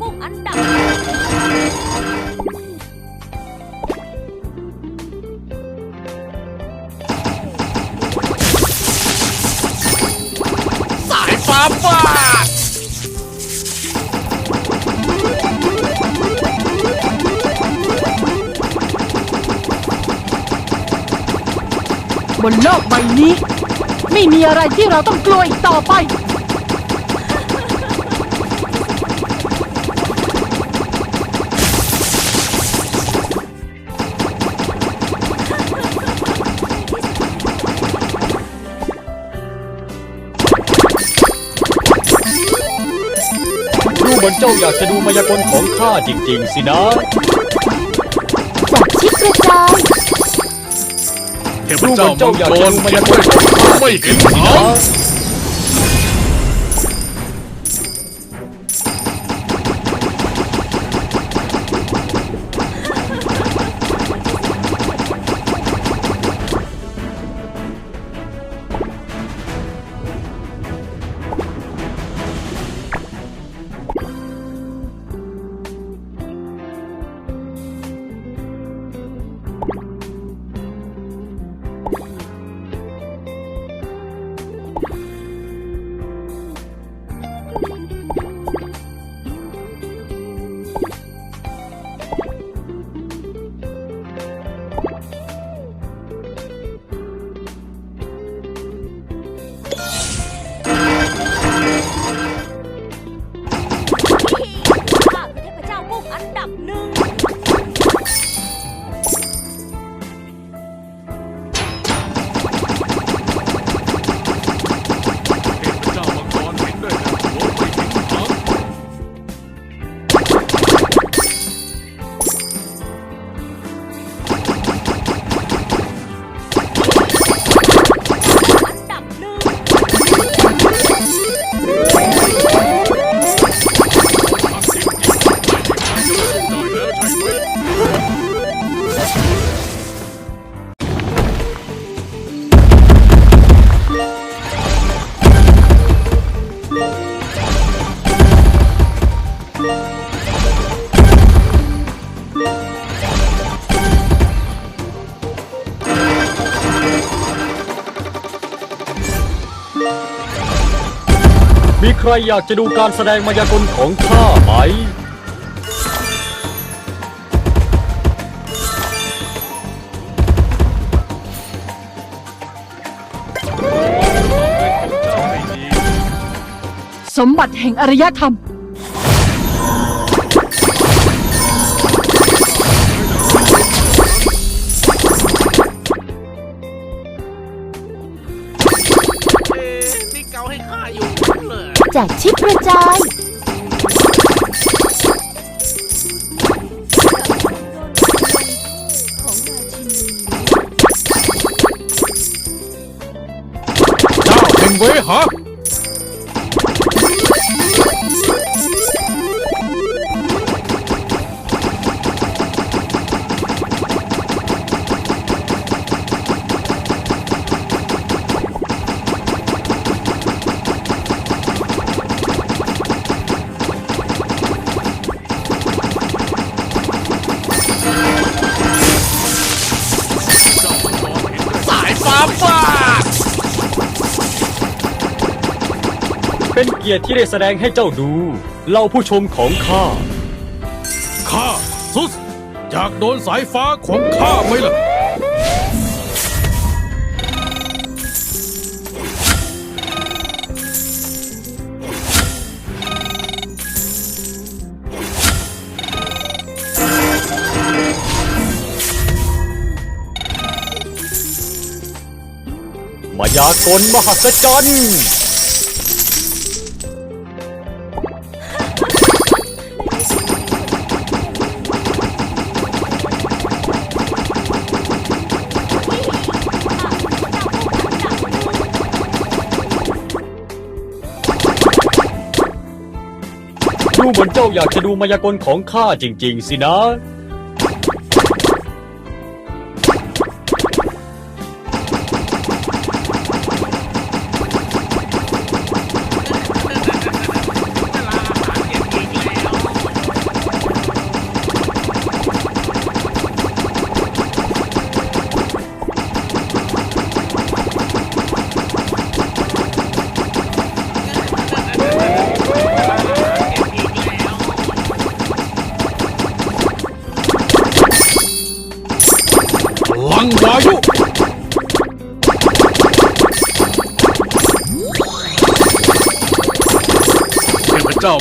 กุ้งอันดับ สายฟ้าฟาดบนโลกใบนี้ ไม่มีอะไรที่เราต้องกลัวอีกต่อไป เหมือนเจ้าอยากจะดูมายากลของข้าจริง ๆ สินะจากชิดกระจายเทพดูเหมืเจ้าอนมัเจ้างอยากกจะรดูมายากลของข้าไม่เห็นสิหา นะ รอยากจะดูการแสดงมายากลของข้าไหม สมบัติแห่งอารยธรรม จากชิปเร เป็นเกียรติที่ได้แสดงให้เจ้าดูเล่าผู้ชมของข้า ข้าซุสอยากโดนสายฟ้าของข้าไหมล่ะ มายากลมหัศจรรย์ เจ้าอยากจะดูมายากลของข้าจริง ๆ สินะ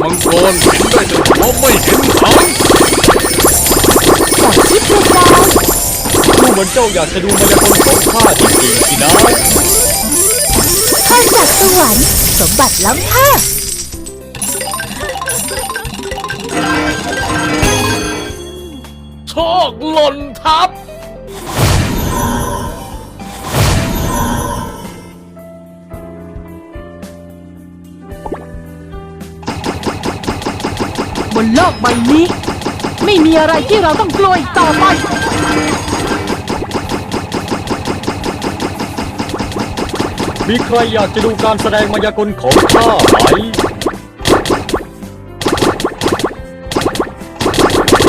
มังกรเห็นได้แต่หัวไม่เห็นหางจากชิดกระจายดูเหมือนเจ้าอยากจะดูมายากลของข้าจริงๆสินะพรจากสวรรค์สมบัติล้ำค่าโชคหล่นทับ นโลกใบนี้ ไม่มีอะไรที่เราต้องกลัวอีกต่อไป มีใครอยากจะดูการแสดงมายากลของข้าไหม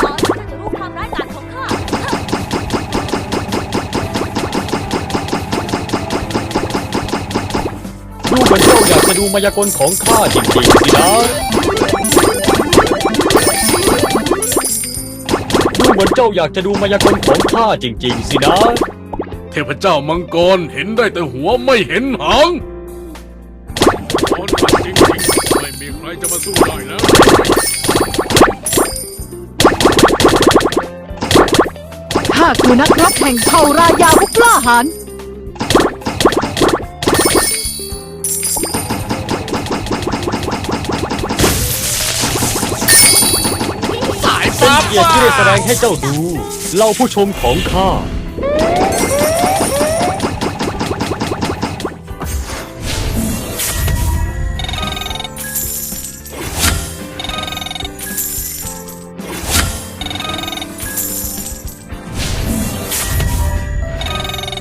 ขอที่จะรู้ความร้ายกาจของข้า ดูเหมือนเจ้าอยากจะดูมายากลของข้าจริงๆสินะ เหมือนเจ้าอยากจะดูมายากลของข้าจริง ๆ สินะ เทพเจ้ามังกรเห็นได้แต่หัวไม่เห็นหางโอนมันจริงๆไม่มีใครจะมาสู้ได้แล้ว ข้าคือนักรบแห่งเผ่ารายาผู้กล้าหาญ เป็นฟ้าเกียรติที่ได้แสดงให้เจ้าดูเราผู้ชมของข้า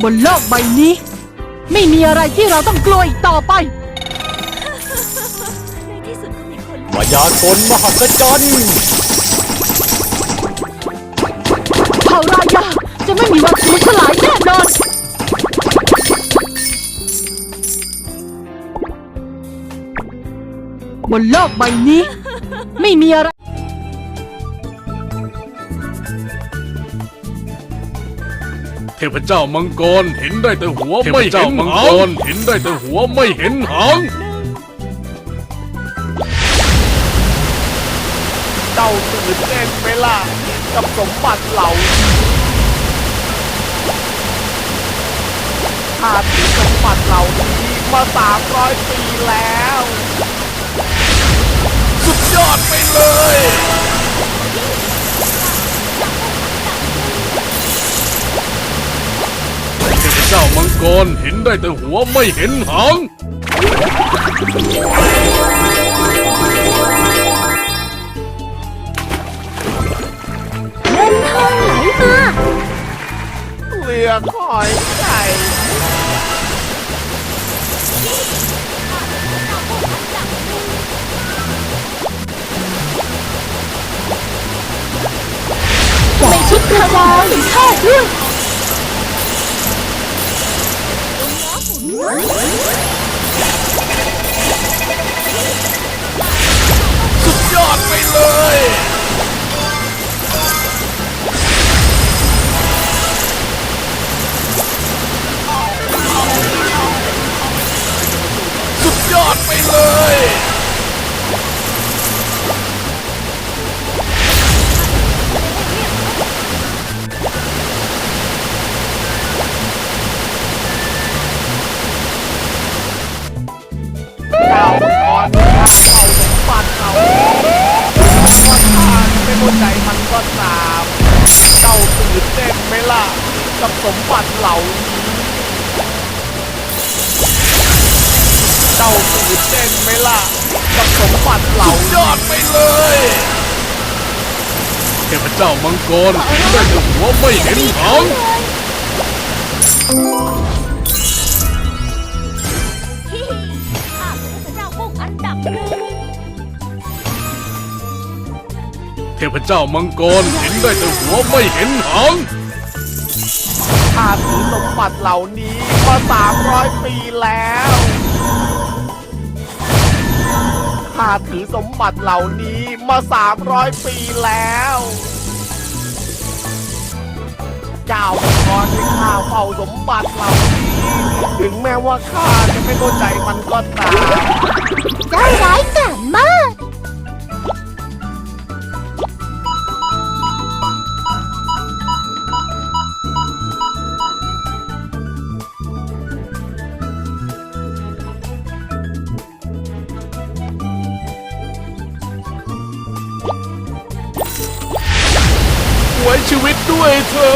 บนโลกใบนี้ ไม่มีอะไรที่เราต้องกลัวอีกต่อไป ในที่สุดก็มีคน มายากลมหัศจรรย์ บนโลกใบนี้ ไม่มีอะไรเทพเจ้ามังกรเห็นได้แต่หัวไม่เห็นหางมังกรเห็นได้แต่หัวไม่เห็นหางเจ้าตื่นเต้นไหมล่ะกับสมบัติเหล่านี้ข้าถือสมบัติเหล่านี้มาสามร้อยปีแล้วสุด ยอดไปเลยเทพเจ้ามังกรเห็นได้แต่หัวไม่เห็นหาง เงินทองไหลมาเหลือคอยไก่ ระจายข้าด้วยสุดยอดไปเลยสุดยอดไปเลย กับสมบัติเหล่ายอดไปเลยเทพเจ้ามังกรเห็นได้แต่หัวไม่เห็นหางที่ข้าคือเทพเจ้ากุ้งอันดับหนึ่งเทพเจ้ามังกรเห็นได้แต่หัวไม่เห็นหางข้าถือสมบัติเหล่านี้มาสามร้อยปีแล้ว ข้าถือสมบัติเหล่านี้มาสามร้อยปีแล้วเจ้ามังกรที่ข้าเฝ้าสมบัติเหล่านี้ ถึงแม้ว่าข้าจะไม่เข้าใจมันก็ตาม เจ้าร้ายกาจมาก ไว้ชีวิตด้วยเธอ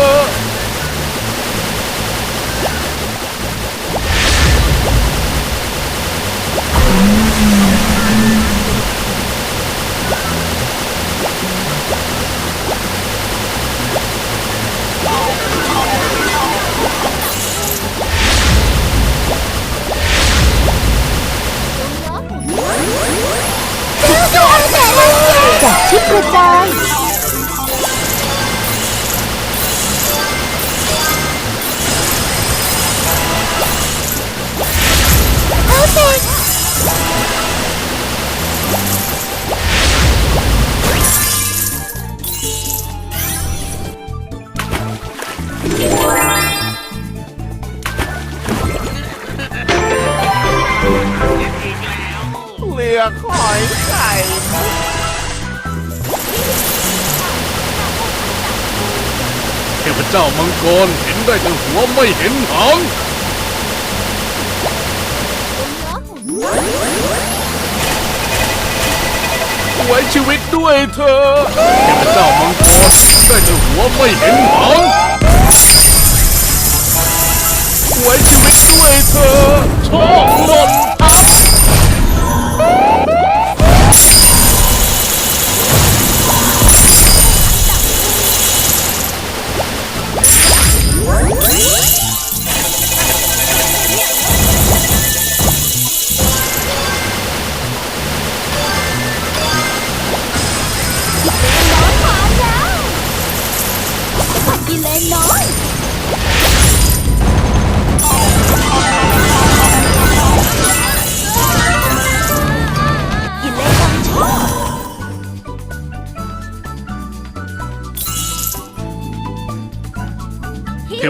ะ ระจายโอเคเรือกหอยไข่เทพเจ้ามังกรเห็นได้แต่หัวไม่เห็นหาง ว้ชีวิตด้วยเธอเทพเจ้ามังกรได้แต่หัวไม่เห็นหางไว้ชีวิตด้วยเธอโชคหล่น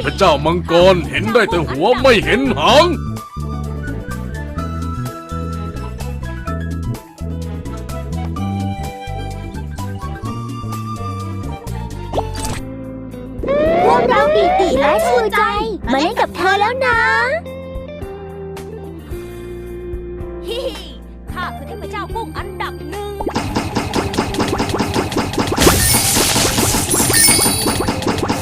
พเจ้ามังกรเห็นได้แต่หัวไม่เห็นหางพวกเราปีติและชูใจ มาเล่นกับเธอแล้วนะ ฮิฮิข้าคือเทพเจ้ากุ้งอันดับหนึ่ง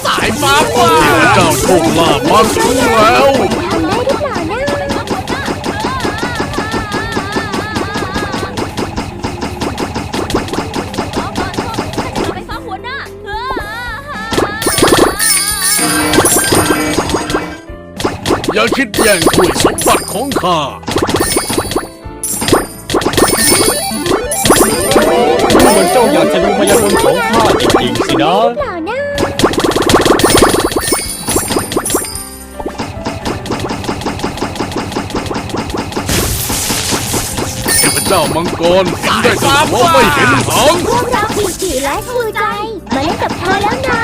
สายฟ้าว่า เจ้าโชคลาภมาถึงแล้วอย่าคิดแย่งถ้วยสมบัติของข้าเมือนเจ้าอยากจะดูพยากรณ์ของข้าจริงๆสินะ จ้ามังกรเห็นได้แต่หัวไม่เห็นหางพวกเราปีติและชูใจ มาเล่นกับเธอแล้วนะ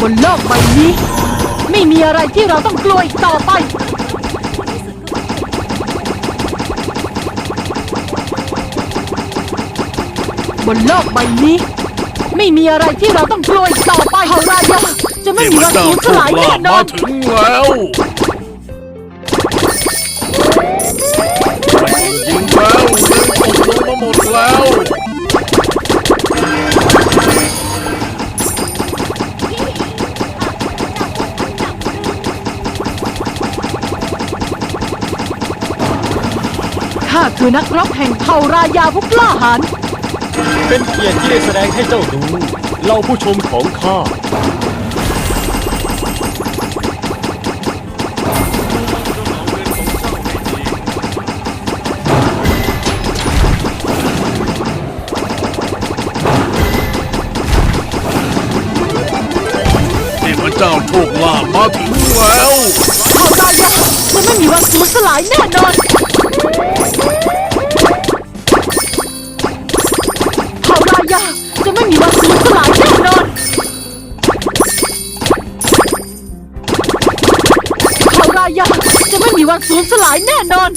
บนโลกใบนี้ ไม่มีอะไรที่เราต้องกลัวอีกต่อไป บนโลกใบนี้ ไม่มีอะไรที่เราต้องกลัวอีกต่อไปเฮารายา จะเทไม่พมีวันเจ้าสูญโชสคลายลาแน่ภนอมานถึงแล้วยิงแล้วเงินตกลงมาหมดแล้วข้าคือนักรบแห่งเผ่ารายาผู้กล้าหาญเป็นเกียรติที่ได้แสดงให้เจ้าดู เราผู้ชมของข้า เจ้าโชคลาภมาถึงแล้วเผ่ารายาจะไม่มีวันสูญสลายแน่นอนเผ่ารายาจะไม่มีวันสูญสลายแน่นอนเผ่ารายาจะไม่มีวันสูญสลายแน่นอน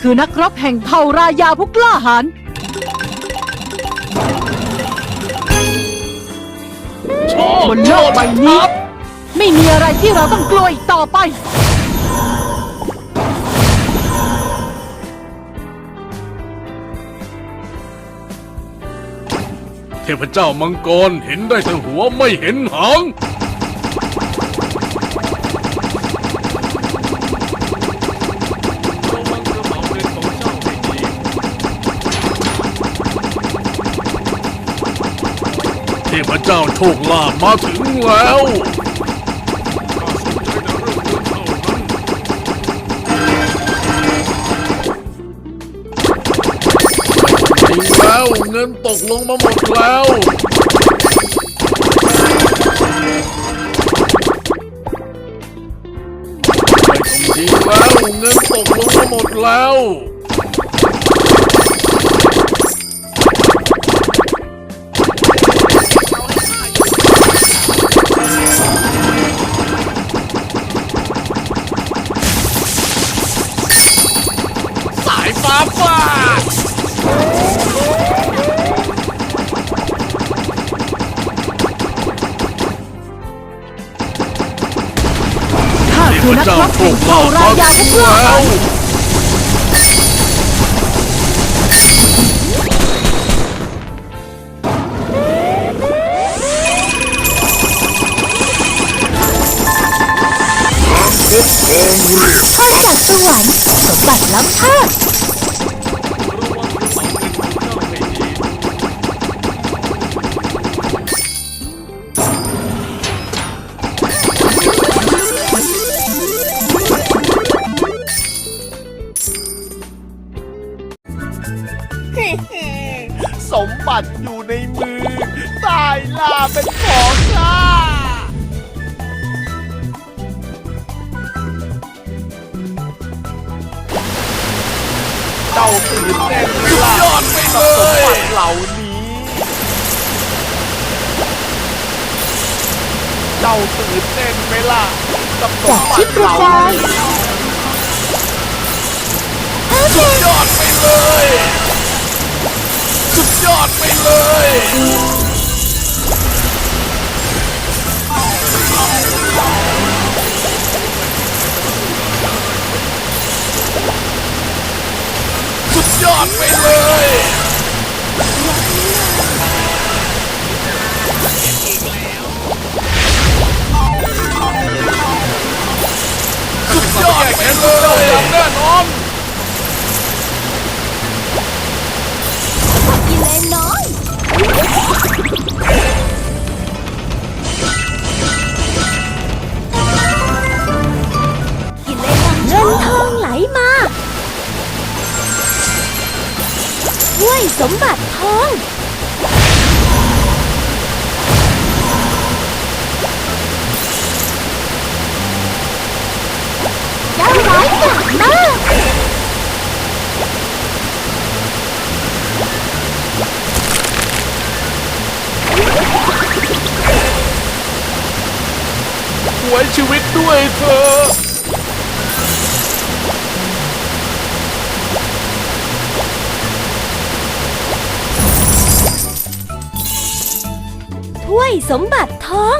คือนักรบแห่งเผ่ารายาผู้กล้าหาญชอบบนโลกใบนี้ ไม่มีอะไรที่เราต้องกลัวอีกต่อไป เทพเจ้ามังกรเห็นได้แต่หัวไม่เห็นหาง ทพเจ้าโชคลาภมาถึงแล้วข้าสนใจแต่เรื่องแล้วเงินตกลงมาหมดแล้วไม่ต้องจริงแล้วเงินตกลงมาหมดแล้ว ข้าเทคือพนักเจ้ารบโชแห่งคลาเผ่าภรามายาถึผู้งกล้าแล้หาญวพรจากสวรรค์สมบัติล้ำค่า เจ้าตื่นเต้นไหมล่ะกับสมบัติเหล่านี้ เจ้าตื่นเต้นไหมล่ะกับสมบัติเหล่านี้สุดยอดไปเลย สุดยอดไปเลย ดยอดไปเลยสุดยอดไปเลยแน่นอนกิเลนน้อย ห้วยสมบัติทอง เจ้าร้ายกาจมากหวยชีวิตด้วยเธอ สมบัติทอง